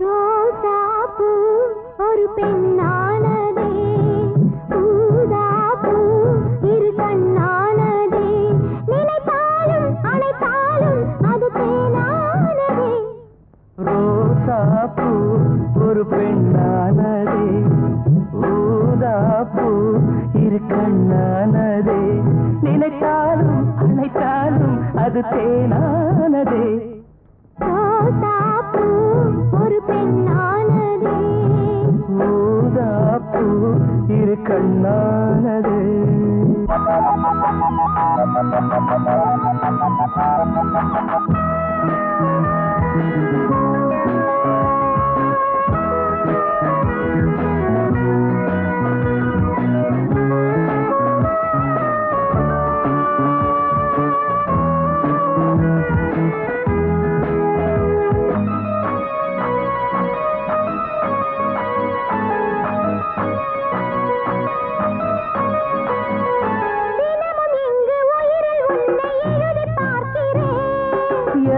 ரோசாப்பூ ஒரு பெண்ணானதே. ஊதாப்பூ இரு கண்ணானதே. நினைத்தாலும் அழைத்தாலும் அது தேனானதே. ஒரு பெண்ணானதே. ஊதாப்பூ இரு கண்ணானதே. தினமும்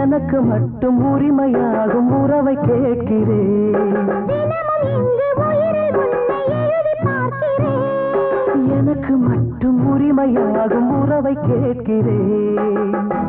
எனக்கு மட்டும் உரிமையாகும் உறவை கேட்கிறேன். எனக்கு மட்டும் உரிமையாகும் உறவை கேட்கிறேன்.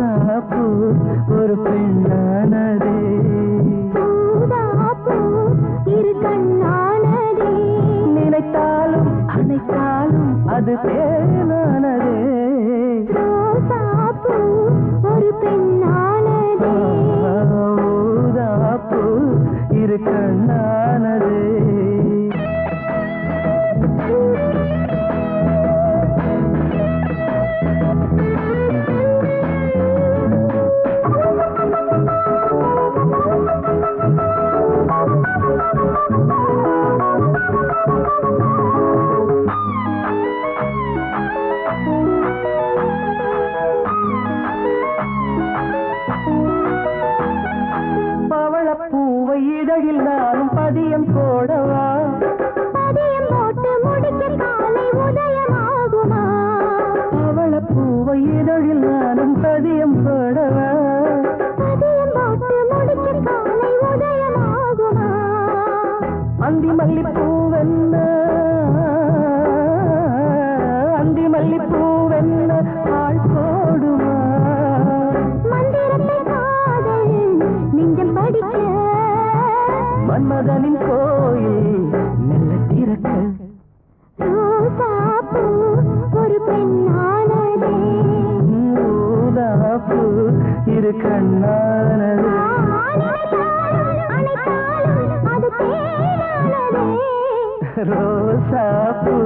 ரோசாப்பூ ஒரு பெண்ணானதே. இரு கண்ணானதே. நினைத்தாலும் அணைத்தாலும் அது ரோசாப்பூ ஒரு பெண்ணானதே. ஊதாப்பூ இரு கண்ணானதே இதழில் நானும் பதியம் போடவா? பதியம் போட்டு முடிக்க காலை உதயமாகுமா? பவளப்பூவை இதழில் நானும் பதியம் போடவா? பதியம் போட்டு முடிக்க காலை உதயமாகுமா? அந்தி மல்லிப்பூவென்ன? அந்தி மல்லிப்பூவென்ன? பால் போடுமா? மன்மதனின் கோயில் மெல்ல திறக்க. ஒரு பெண்ணானதே. ஊதாப்பூ இரு கண்ணானது. ரோசாப்பூ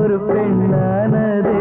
ஒரு பெண்ணானது.